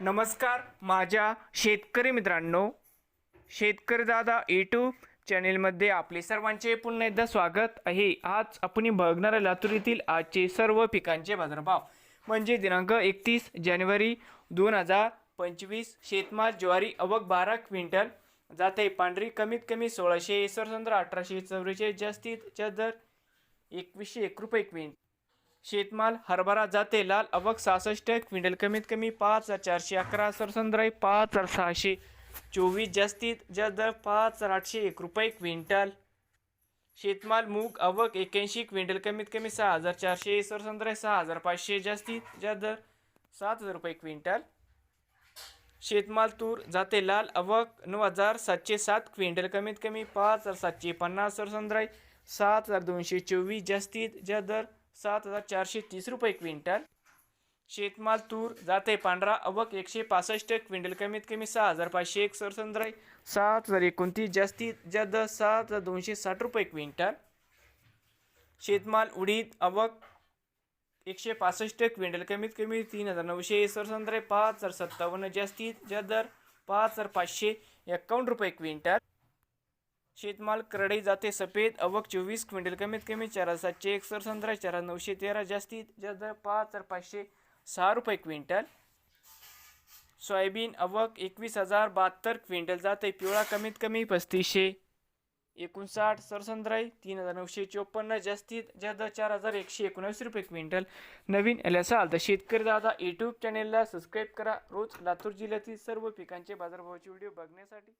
नमस्कार माझ्या शेतकरी मित्रांनो शेतकरी दादा यूट्यूब चॅनेलमध्ये आपले सर्वांचे पुन्हा एकदा स्वागत आहे. आज आपण बघणार लातूर येथील आजचे सर्व पिकांचे बाजारभाव. म्हणजे दिनांक एकतीस जानेवारी दोन हजार पंचवीस शेतमाल ज्वारी अवक बारा क्विंटल. जाते पांढरी कमीत कमी सोळाशे सरसंद्र अठराशे चौवेचाळीस जास्तीत जास्त दर एकवीसशे एक रुपये क्विंटल. शेतमाल हरभरा जाते लाल अवक सहासष्ट क्विंटल कमीत कमी पाच हजार चारशे अकरा सरसंद्राई पाच हजार सहाशे. चोवीस जास्तीत जास्त दर पाच हजार आठशे एक रुपये क्विंटल. शेतमाल मूग अवक एक्याऐंशी क्विंटल कमीत कमी सहा हजार चारशे सरसंद्राई सहा हजार पाचशे जास्तीत जास्त दर सात हजार रुपये क्विंटल. शेतमाल तूर जाते लाल अवक नऊ हजार सातशे सात क्विंटल कमीत कमी पाच हजार सातशे पन्नास सरसंद्राई सात हजार दोनशे चोवीस जास्तीत जास्त दर सात हजार चारशे तीस रुपये क्विंटल. शेतमाल तूर जाते पांढरा अवक एकशे पासष्ट क्विंटल कमीत कमी सहा हजार पाचशे एक सरसंद्राई. सात हजार एकोणतीस जास्तीत जास्त सात हजार दोनशे साठ रुपये क्विंटल. शेतमाल उडीद अवक एकशे पासष्ट क्विंटल कमीत कमी तीन हजार नऊशे सरसंद्राई पाच हजार सत्तावन्न जास्तीत जास्त दर पाच हजार पाचशे एक्कावन्न रुपये क्विंटल. शेतमाल करडई जाते सफेद अवक चोवीस क्विंटल कमीत कमी चार हजार सातशे एक सरसंद्रा चार हजार नऊशे तेरा जास्तीत जास्त पाच हजार पाचशे सहा रुपये क्विंटल. सोयाबीन अवक एकवीस हजार बहात्तर क्विंटल जाते पिवळा कमीत कमी पस्तीसशे एकोणसाठ सरसंद्राई तीन हजार नऊशे चोपन्न जास्तीत जास्त दर चार हजार एकशे एकोणवीस रुपये क्विंटल. नवीन आले असाल तर शेतकरी दादा यूट्यूब चॅनेलला सबस्क्राईब करा. रोज लातूर जिल्ह्यातील सर्व पिकांचे बाजारभावाचे व्हिडिओ बघण्यासाठी